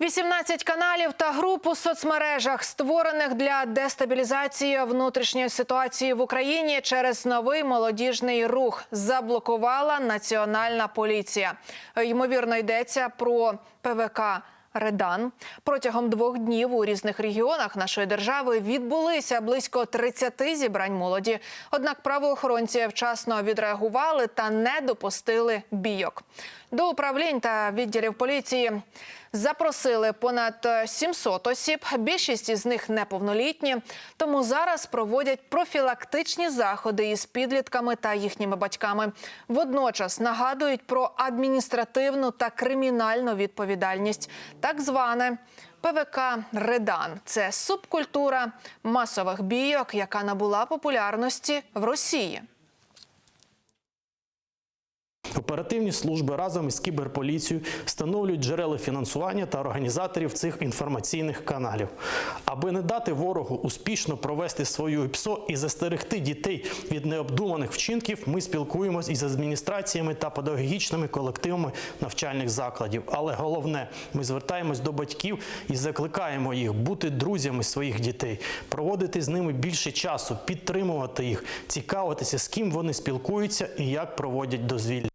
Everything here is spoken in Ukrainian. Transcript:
18 каналів та груп у соцмережах, створених для дестабілізації внутрішньої ситуації в Україні через новий молодіжний рух, заблокувала національна поліція. Ймовірно, йдеться про ПВК. Редан протягом двох днів у різних регіонах нашої держави відбулися близько 30 зібрань молоді. Однак правоохоронці вчасно відреагували та не допустили бійок. До управлінь та відділів поліції запросили понад 700 осіб. Більшість із них неповнолітні. Тому зараз проводять профілактичні заходи із підлітками та їхніми батьками. Водночас нагадують про адміністративну та кримінальну відповідальність, так зване. ПВК Редан це субкультура масових бійок, яка набула популярності в Росії. Оперативні служби разом із кіберполіцією встановлюють джерела фінансування та організаторів цих інформаційних каналів, аби не дати ворогу успішно провести свою ІПСО і застерегти дітей від необдуманих вчинків. Ми спілкуємось із адміністраціями та педагогічними колективами навчальних закладів. Але головне, ми звертаємось до батьків і закликаємо їх бути друзями своїх дітей, проводити з ними більше часу, підтримувати їх, цікавитися, з ким вони спілкуються і як проводять дозвілля.